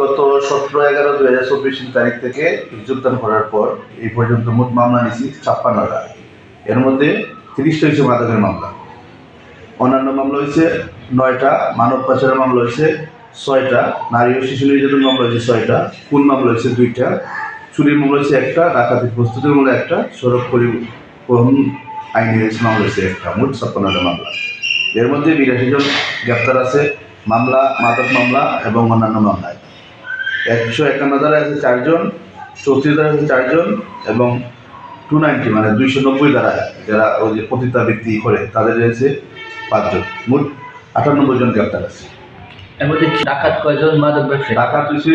গত সতেরো এগারো দুই হাজার চব্বিশ তারিখ থেকে যোগদান করার পর এই পর্যন্ত মোট মামলা নিয়েছি ছাপ্পান্নটা এর মধ্যে তিরিশটা হয়েছে মাদকের মামলা। অন্যান্য মামলা হয়েছে নয়টা, মানব পাচারের মামলা হয়েছে ছয়টা, নারী ও শিশু নির্যাতন মামলা হয়েছে ছয়টা, খুন মামলা হয়েছে দুইটা, চুরির মামলা হয়েছে একটা, ডাকাতির প্রস্তুতির মামলা একটা, সড়ক পরিবহন আইনের মামলা হয়েছে একটা, মোট ছাপ্পান্নটা মামলা। এর মধ্যে বিরাশি জন গ্রেপ্তার আছে, মামলা, মাদক মামলা এবং অন্যান্য মামলায়। একশো একান্ন দ্বারা আছে চারজন চৌত্রিশ দ্বারা আছে চারজন এবং টু নাইনটি মানে দুইশো নব্বই দ্বারা যারা ওই যে পতিতাবৃত্তি করে তাদের রয়েছে পাঁচজন। মোট আটানব্বই জন গ্রেপ্তার আছে। এর মধ্যে ডাকাত কয়জন মাদক ব্যবসায়ী টাকা তুলছে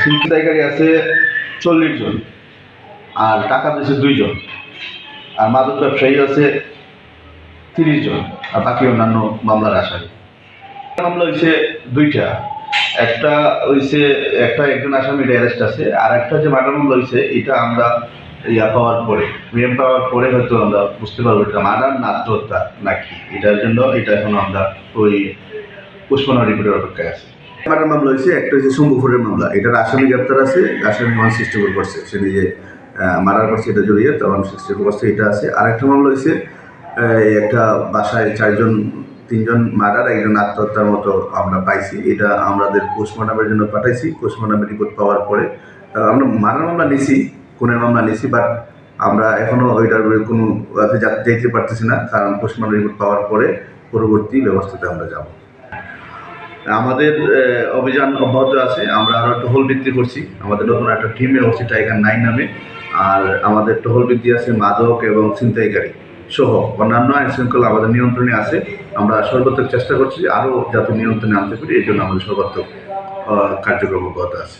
ছিনতাইকারী আছে চল্লিশ জন আর টাকা দিয়েছে দুইজন আর মাদক ব্যবসায়ী আছে তিরিশ জন আর বাকি অন্যান্য মামলার আসামি। মামলা হয়েছে দুইটা একটা হয়েছে একটা একজন আসামি অ্যারেস্ট আছে আর একটা যে মার্ডার মামলা হয়েছে এটা আমরা ইয়া পাওয়ার পরে মেম পাওয়ার পরে হয়তো আমরা বুঝতে পারব এটা মার্ডার না আত্মহত্যা নাকি। এটার জন্য এটা এখন আমরা ওই পুষ্পনা রিপোর্টের অপেক্ষায় আছে। মার্ডার মামলা হয়েছে একটা হচ্ছে শম্ভুপুরের মামলা। এটার আসামি গ্রেপ্তার আছে, আসামি ওয়ান সিক্সটি করছে। সে নিজে মার্ডার করছে, এটা জড়িয়ে, তো ওয়ান সিক্সটি করছে, এটা আছে। আর একটা মামলা হয়েছে একটা বাসায় চারজন তিনজন মার্ডার, একজন আত্মহত্যার মতো আমরা পাইছি। এটা আমাদের পোস্টমর্টমের জন্য পাঠাইছি। পোস্টমর্টমের রিপোর্ট পাওয়ার পরে আমরা মার্ডার মামলা নিছি, খুনের মামলা নিছি বাট আমরা এখনও ওইটার কোনো ওয়াতে যা- যেতে পারতেছি না, কারণ পোস্টমর্টম রিপোর্ট পাওয়ার পরে পরবর্তী ব্যবস্থাতে আমরা যাব। আমাদের অভিযান অব্যাহত আছে। আমরা আরও টহল বৃদ্ধি করছি। আমাদের নতুন একটা টিমে হচ্ছে টাইগার নাইন নামে। আর আমাদের টহল বৃদ্ধি আছে মাদক এবং ছিনতাইকারী। সহ অন্যান্য আইন শৃঙ্খলা আমাদের নিয়ন্ত্রণে আছে। আমরা সর্বাত্মক চেষ্টা করছি আরও যাতে নিয়ন্ত্রণে আনতে পারি, এই জন্য আমাদের সর্বাত্মক কার্যক্রম অব্যাহত আছে।